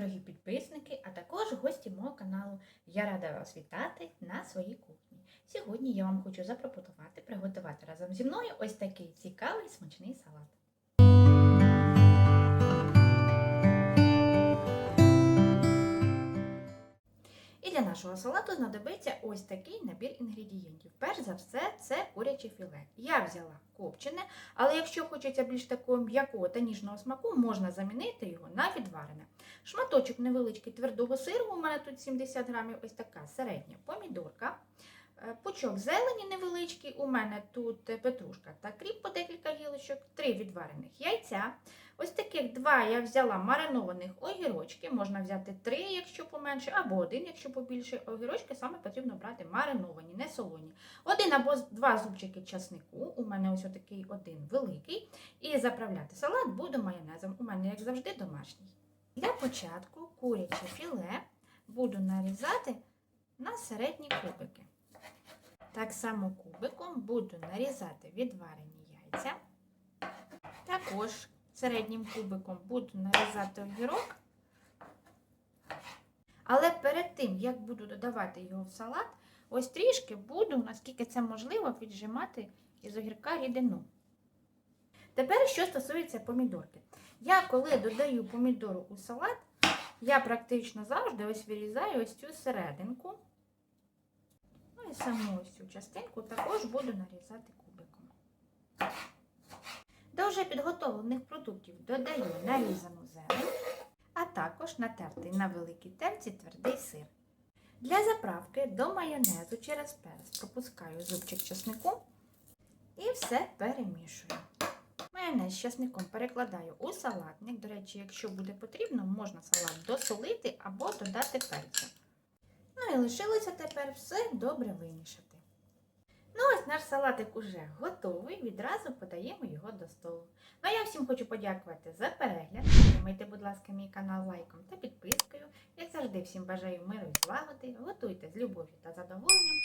дорогі підписники, а також гості мого каналу. Я рада вас вітати на своїй кухні. Сьогодні я вам хочу запропонувати приготувати разом зі мною ось такий цікавий смачний салат. І для нашого салату знадобиться ось такий набір інгредієнтів. Перш за все, це куряче філе. Я взяла копчене, але якщо хочеться більш такого м'якого та ніжного смаку, можна замінити його на відварене. Шматочок невеличкий твердого сиру, у мене тут 70 грамів, ось така середня помідорка. Е, Пучок зелені невеличкий, у мене тут е, петрушка та кріп по декілька гілочок, три відварених яйця. Ось таких два я взяла маринованих огірочки, можна взяти три, якщо поменше, або один, якщо побільше. Огірочки саме потрібно брати мариновані, не солоні. Один або два зубчики часнику, у мене ось отакий один великий. І заправляти салат буду майонезом. У мене, як завжди, домашній. Для початку куряче філе буду нарізати на середні кубики. Так само кубиком буду нарізати відварені яйця. Також середнім кубиком буду нарізати огірок. Але перед тим, як буду додавати його в салат, ось трішки буду, наскільки це можливо, віджимати із огірка рідину. Тепер, що стосується помідорки. Я коли додаю помідору у салат, я практично завжди ось вирізаю ось цю серединку. Ну і саму ось цю частинку також буду нарізати кубиком. До вже підготовлених продуктів додаю нарізану зелень, а також натертий на великій терці твердий сир. Для заправки до майонезу через перець пропускаю зубчик чеснику і все перемішую. Майонез з часником перекладаю у салатник. До речі, якщо буде потрібно, можна салат досолити або додати перцю. Ну і лишилося тепер все добре вимішати. Ну, ось наш салатик уже готовий, відразу подаємо його до столу. Ну, а я всім хочу подякувати за перегляд. Підтримайте, будь ласка, мій канал лайком та підпискою. Як завжди, всім бажаю миру і злагоди. Готуйте з любов'ю та задоволенням